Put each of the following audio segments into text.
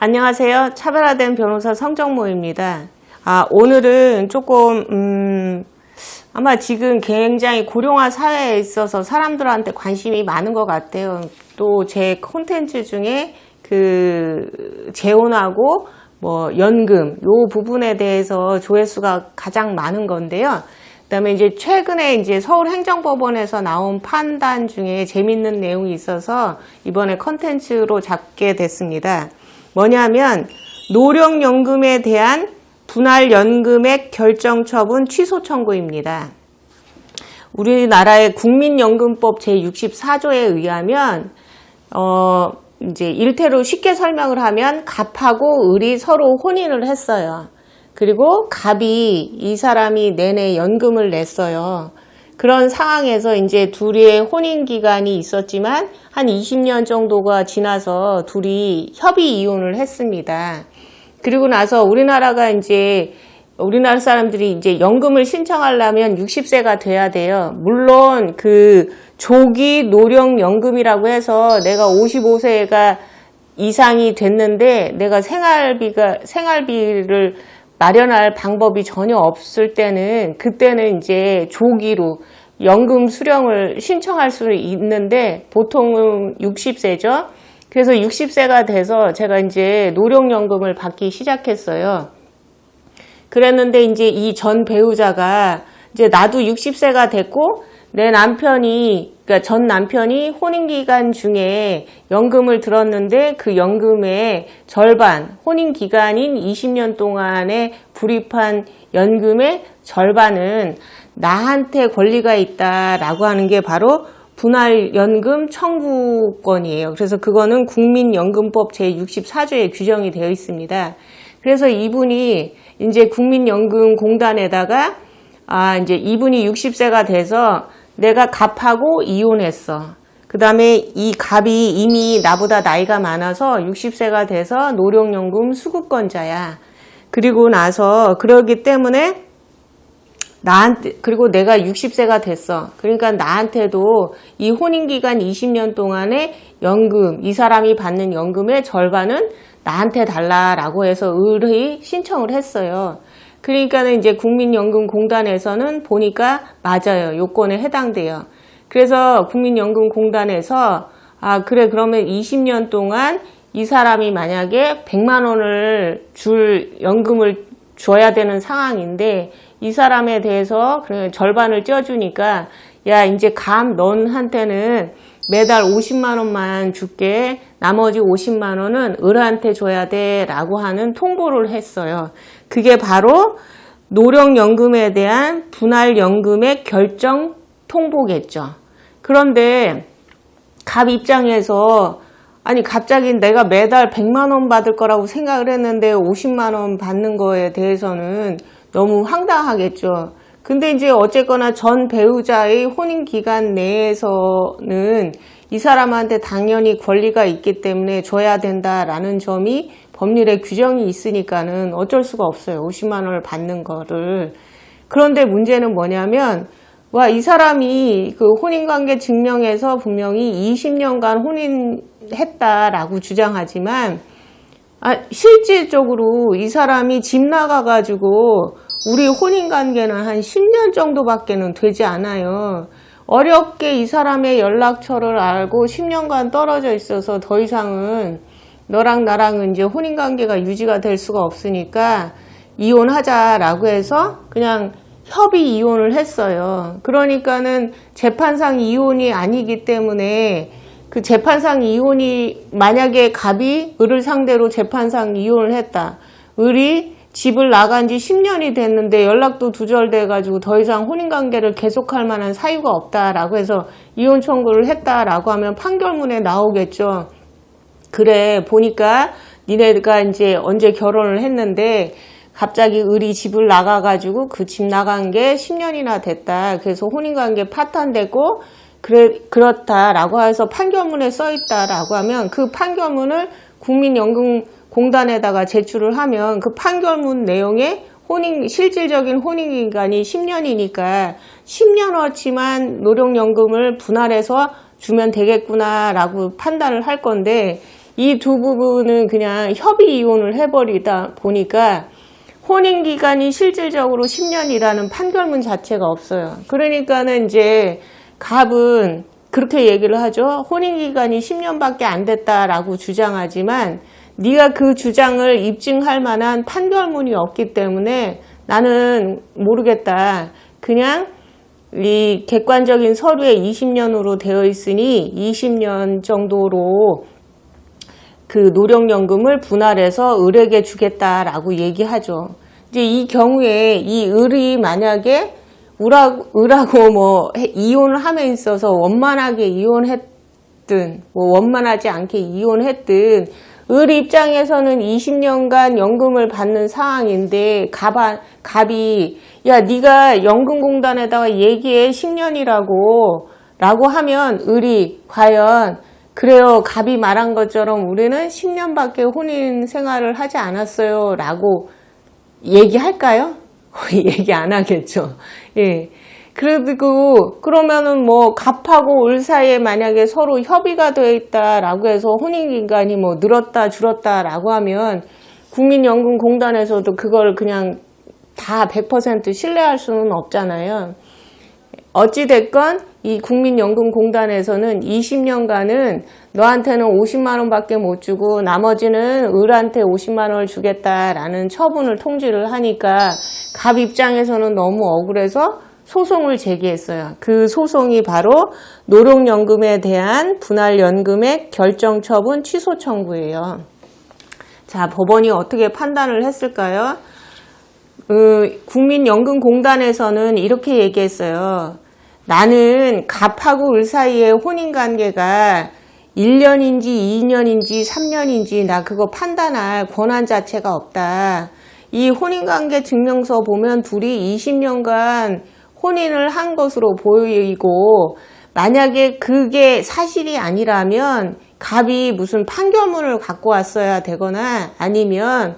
안녕하세요. 차별화된 변호사 성정모입니다. 아, 오늘은 조금, 음, 아마 지금 굉장히 고령화 사회에 있어서 사람들한테 관심이 많은 것 같아요. 또 제 콘텐츠 중에 그, 재혼하고 뭐, 연금, 요 부분에 대해서 조회수가 가장 많은 건데요. 그다음에 이제 최근에 이제 서울행정법원에서 나온 판단 중에 재밌는 내용이 있어서 이번에 컨텐츠로 잡게 됐습니다. 뭐냐면 노령연금에 대한 분할 연금액 결정 처분 취소 청구입니다. 우리나라의 국민연금법 제64조에 의하면 어 이제 일태로 쉽게 설명을 하면 갑하고 을이 서로 혼인을 했어요. 그리고 갑이 이 사람이 내내 연금을 냈어요. 그런 상황에서 이제 둘의 혼인 기간이 있었지만 한 20년 정도가 지나서 둘이 협의 이혼을 했습니다. 그리고 나서 우리나라가 이제 우리나라 사람들이 이제 연금을 신청하려면 60세가 돼야 돼요. 물론 그 조기 노령 연금이라고 해서 내가 55세가 이상이 됐는데 내가 생활비가 생활비를 마련할 방법이 전혀 없을 때는 그때는 이제 조기로 연금 수령을 신청할 수 있는데 보통은 60세죠. 그래서 60세가 돼서 제가 이제 노령연금을 받기 시작했어요. 그랬는데 이제 이 전 배우자가 이제 나도 60세가 됐고 내 남편이 그러니까 전 남편이 혼인 기간 중에 연금을 들었는데 그 연금의 절반 혼인 기간인 20년 동안에 불입한 연금의 절반은 나한테 권리가 있다라고 하는 게 바로 분할연금 청구권이에요. 그래서 그거는 국민연금법 제64조에 규정이 되어 있습니다. 그래서 이분이 이제 국민연금공단에다가 아 이제 이분이 60세가 돼서 내가 갑하고 이혼했어. 그 다음에 이 갑이 이미 나보다 나이가 많아서 60세가 돼서 노령연금 수급권자야. 그리고 나서 그러기 때문에 나한테 그리고 내가 60세가 됐어. 그러니까 나한테도 이 혼인 기간 20년 동안의 연금 이 사람이 받는 연금의 절반은 나한테 달라라고 해서 의뢰 신청을 했어요. 그러니까는 이제 국민연금공단에서는 보니까 맞아요. 요건에 해당돼요. 그래서 국민연금공단에서 아 그래 그러면 20년 동안 이 사람이 만약에 100만 원을 줄 연금을 줘야 되는 상황인데 이 사람에 대해서 절반을 떼어주니까 야 이제 감 넌한테는 매달 50만 원만 줄게 나머지 50만 원은 을한테 줘야 돼 라고 하는 통보를 했어요. 그게 바로 노령연금에 대한 분할연금의 결정 통보겠죠. 그런데 갑 입장에서 아니 갑자기 내가 매달 100만 원 받을 거라고 생각을 했는데 50만 원 받는 거에 대해서는 너무 황당하겠죠. 근데 이제 어쨌거나 전 배우자의 혼인 기간 내에서는 이 사람한테 당연히 권리가 있기 때문에 줘야 된다라는 점이 법률에 규정이 있으니까는 어쩔 수가 없어요. 50만 원을 받는 거를. 그런데 문제는 뭐냐면 와, 이 사람이 그 혼인관계 증명에서 분명히 20년간 혼인했다라고 주장하지만, 아, 실질적으로 이 사람이 집 나가가지고 우리 혼인관계는 한 10년 정도밖에는 되지 않아요. 어렵게 이 사람의 연락처를 알고 10년간 떨어져 있어서 더 이상은 너랑 나랑은 이제 혼인관계가 유지가 될 수가 없으니까 이혼하자라고 해서 그냥 협의 이혼을 했어요. 그러니까는 재판상 이혼이 아니기 때문에 그 재판상 이혼이 만약에 갑이 을을 상대로 재판상 이혼을 했다. 을이 집을 나간 지 10년이 됐는데 연락도 두절돼 가지고 더 이상 혼인 관계를 계속할 만한 사유가 없다라고 해서 이혼 청구를 했다라고 하면 판결문에 나오겠죠. 그래 보니까 니네가 이제 언제 결혼을 했는데 갑자기 을이 집을 나가가지고 그 집 나간 게 10년이나 됐다. 그래서 혼인관계 파탄되고 그래 그렇다라고 해서 판결문에 써 있다라고 하면 그 판결문을 국민연금공단에다가 제출을 하면 그 판결문 내용에 혼인 실질적인 혼인 기간이 10년이니까 10년어치만 노령연금을 분할해서 주면 되겠구나라고 판단을 할 건데 이 두 부분은 그냥 협의 이혼을 해버리다 보니까 혼인 기간이 실질적으로 10년이라는 판결문 자체가 없어요. 그러니까는 이제 갑은 그렇게 얘기를 하죠. 혼인 기간이 10년밖에 안 됐다라고 주장하지만 네가 그 주장을 입증할 만한 판결문이 없기 때문에 나는 모르겠다. 그냥 이 객관적인 서류에 20년으로 되어 있으니 20년 정도로 그 노령연금을 분할해서 을에게 주겠다라고 얘기하죠. 이제 이 경우에 이 을이 만약에 을하고, 을하고 뭐 해- 이혼을 함에 있어서 원만하게 이혼했든 뭐 원만하지 않게 이혼했든 을 입장에서는 20년간 연금을 받는 상황인데 갑아, 갑이 야 네가 연금공단에다가 얘기해 10년이라고 라고 하면 을이 과연 그래요 갑이 말한 것처럼 우리는 10년밖에 혼인 생활을 하지 않았어요 라고 얘기할까요? 얘기 안 하겠죠. 예. 그리고 그러면은 뭐 갑하고 을 사이에 만약에 서로 협의가 되어 있다라고 해서 혼인 기간이 뭐 늘었다 줄었다라고 하면 국민연금공단에서도 그걸 그냥 다 100% 신뢰할 수는 없잖아요. 어찌됐건 이 국민연금공단에서는 20년간은 너한테는 50만 원밖에 못 주고 나머지는 을한테 50만 원을 주겠다라는 처분을 통지를 하니까 갑 입장에서는 너무 억울해서 소송을 제기했어요. 그 소송이 바로 노령연금에 대한 분할연금액 결정 처분 취소 청구예요. 자, 법원이 어떻게 판단을 했을까요? 그 국민연금공단에서는 이렇게 얘기했어요. 나는 갑하고 을 사이의 혼인 관계가 1년인지 2년인지 3년인지 나 그거 판단할 권한 자체가 없다. 이 혼인관계 증명서 보면 둘이 20년간 혼인을 한 것으로 보이고 만약에 그게 사실이 아니라면 갑이 무슨 판결문을 갖고 왔어야 되거나 아니면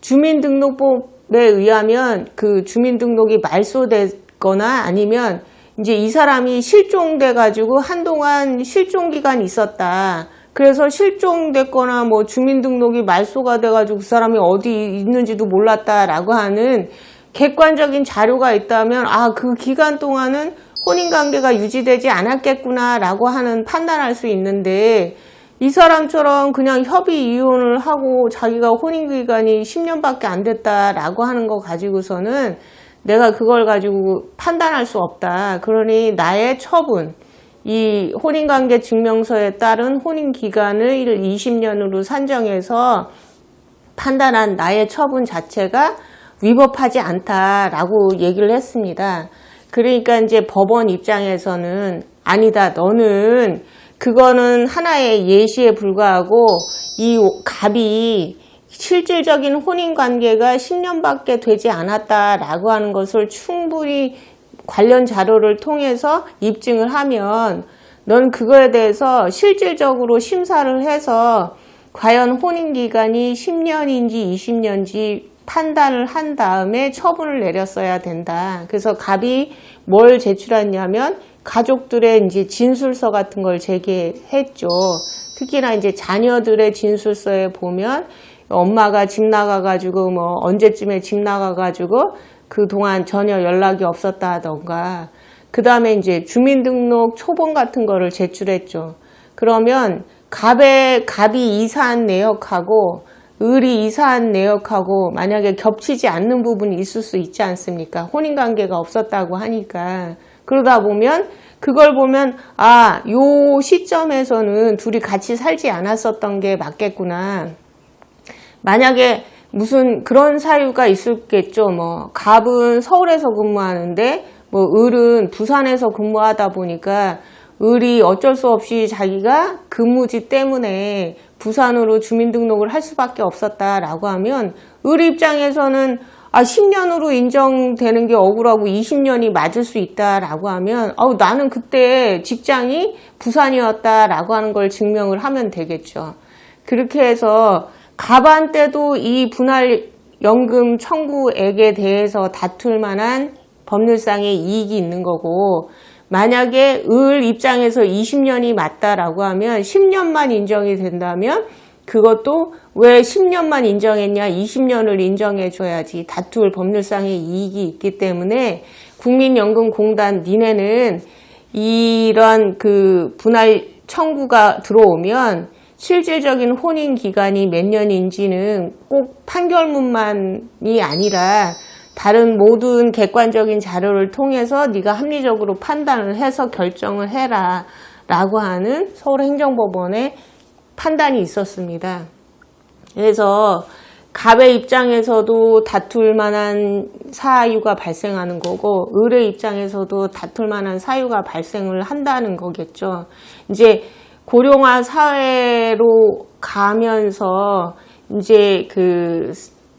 주민등록법에 의하면 그 주민등록이 말소됐거나 아니면 이제 이 사람이 실종돼 가지고 한동안 실종 기간이 있었다. 그래서 실종됐거나 뭐 주민등록이 말소가 돼 가지고 그 사람이 어디 있는지도 몰랐다라고 하는 객관적인 자료가 있다면 아 그 기간 동안은 혼인 관계가 유지되지 않았겠구나라고 하는 판단할 수 있는데 이 사람처럼 그냥 협의 이혼을 하고 자기가 혼인 기간이 10년밖에 안 됐다라고 하는 거 가지고서는 내가 그걸 가지고 판단할 수 없다. 그러니 나의 처분, 이 혼인관계 증명서에 따른 혼인 기간을 20년으로 산정해서 판단한 나의 처분 자체가 위법하지 않다라고 얘기를 했습니다. 그러니까 이제 법원 입장에서는 아니다. 너는 그거는 하나의 예시에 불과하고 이 갑이 실질적인 혼인 관계가 10년밖에 되지 않았다라고 하는 것을 충분히 관련 자료를 통해서 입증을 하면 넌 그거에 대해서 실질적으로 심사를 해서 과연 혼인 기간이 10년인지 20년인지 판단을 한 다음에 처분을 내렸어야 된다. 그래서 갑이 뭘 제출했냐면 가족들의 이제 진술서 같은 걸 제기했죠. 특히나 이제 자녀들의 진술서에 보면 엄마가 집 나가가지고 뭐 언제쯤에 집 나가가지고 그동안 전혀 연락이 없었다던가 그 다음에 이제 주민등록 초본 같은 거를 제출했죠. 그러면 갑의 갑이 이사한 내역하고 을이 이사한 내역하고 만약에 겹치지 않는 부분이 있을 수 있지 않습니까? 혼인 관계가 없었다고 하니까 그러다 보면 그걸 보면 아, 요 시점에서는 둘이 같이 살지 않았었던 게 맞겠구나. 만약에 무슨 그런 사유가 있을겠죠. 뭐 갑은 서울에서 근무하는데 뭐 을은 부산에서 근무하다 보니까 을이 어쩔 수 없이 자기가 근무지 때문에 부산으로 주민등록을 할 수밖에 없었다라고 하면 을 입장에서는 아 10년으로 인정되는 게 억울하고 20년이 맞을 수 있다라고 하면 어 나는 그때 직장이 부산이었다라고 하는 걸 증명을 하면 되겠죠. 그렇게 해서 가반 때도 이 분할 연금 청구액에 대해서 다툴 만한 법률상의 이익이 있는 거고 만약에 을 입장에서 20년이 맞다라고 하면 10년만 인정이 된다면 그것도 왜 10년만 인정했냐, 20년을 인정해 줘야지 다툴 법률상의 이익이 있기 때문에 국민연금공단 니네는 이런 그 분할 청구가 들어오면 실질적인 혼인 기간이 몇 년인지는 꼭 판결문만이 아니라 다른 모든 객관적인 자료를 통해서 네가 합리적으로 판단을 해서 결정을 해라 라고 하는 서울행정법원의 판단이 있었습니다. 그래서 갑의 입장에서도 다툴 만한 사유가 발생하는 거고 을의 입장에서도 다툴 만한 사유가 발생을 한다는 거겠죠. 이제 고령화 사회로 가면서 이제 그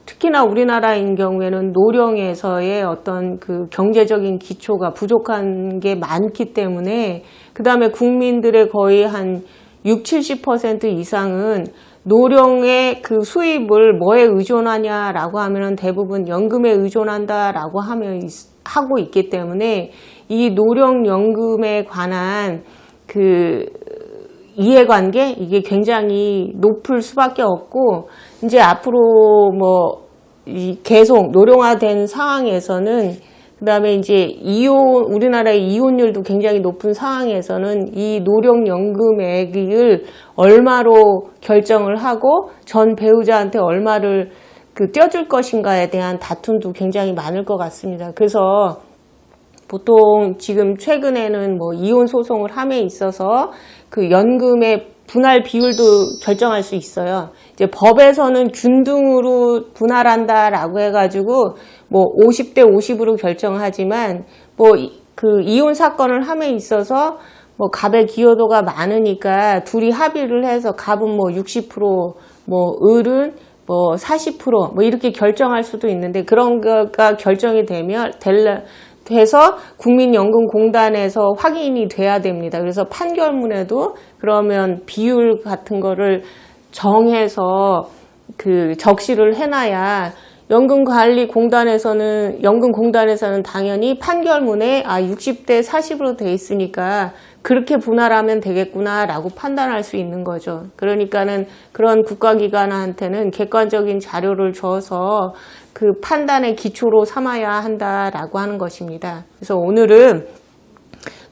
특히나 우리나라인 경우에는 노령에서의 어떤 그 경제적인 기초가 부족한 게 많기 때문에 그 다음에 국민들의 거의 한 6, 70% 이상은 노령의 그 수입을 뭐에 의존하냐라고 하면은 대부분 연금에 의존한다라고 하면 있- 하고 있기 때문에 이 노령연금에 관한 그 이해관계 이게 굉장히 높을 수밖에 없고 이제 앞으로 뭐이 계속 노령화된 상황에서는 그 다음에 이제 이혼 우리나라의 이혼율도 굉장히 높은 상황에서는 이 노령연금액을 얼마로 결정을 하고 전 배우자한테 얼마를 그 떼어줄 것인가에 대한 다툼도 굉장히 많을 것 같습니다. 그래서 보통 지금 최근에는 뭐 이혼 소송을 함에 있어서 그 연금의 분할 비율도 결정할 수 있어요. 이제 법에서는 균등으로 분할한다라고 해가지고 뭐 50대 50으로 결정하지만 뭐 그 이혼 사건을 함에 있어서 뭐 갑의 기여도가 많으니까 둘이 합의를 해서 갑은 뭐 60%뭐 을은 뭐 40%뭐 이렇게 결정할 수도 있는데 그런 거가 결정이 되면 될 돼서 국민연금공단에서 확인이 돼야 됩니다. 그래서 판결문에도 그러면 비율 같은 거를 정해서 그 적시를 해놔야 연금관리공단에서는 연금공단에서는 당연히 판결문에 아 60대 40으로 돼 있으니까 그렇게 분할하면 되겠구나라고 판단할 수 있는 거죠. 그러니까는 그런 국가기관한테는 객관적인 자료를 줘서 그 판단의 기초로 삼아야 한다라고 하는 것입니다. 그래서 오늘은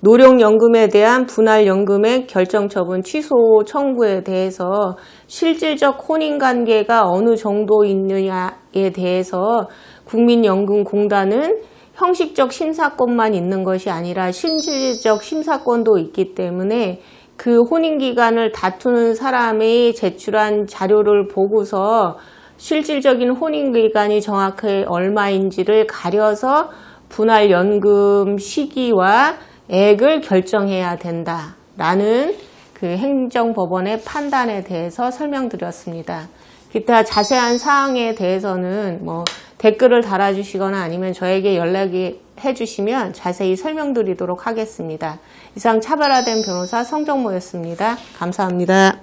노령연금에 대한 분할연금의 결정처분 취소 청구에 대해서 실질적 혼인 관계가 어느 정도 있느냐에 대해서 국민연금공단은 형식적 심사권만 있는 것이 아니라 실질적 심사권도 있기 때문에 그 혼인기간을 다투는 사람이 제출한 자료를 보고서 실질적인 혼인기간이 정확히 얼마인지를 가려서 분할연금 시기와 액을 결정해야 된다라는 그 행정법원의 판단에 대해서 설명드렸습니다. 기타 자세한 사항에 대해서는 뭐 댓글을 달아주시거나 아니면 저에게 연락이 해주시면 자세히 설명드리도록 하겠습니다. 이상 차별화된 변호사 성정모였습니다. 감사합니다.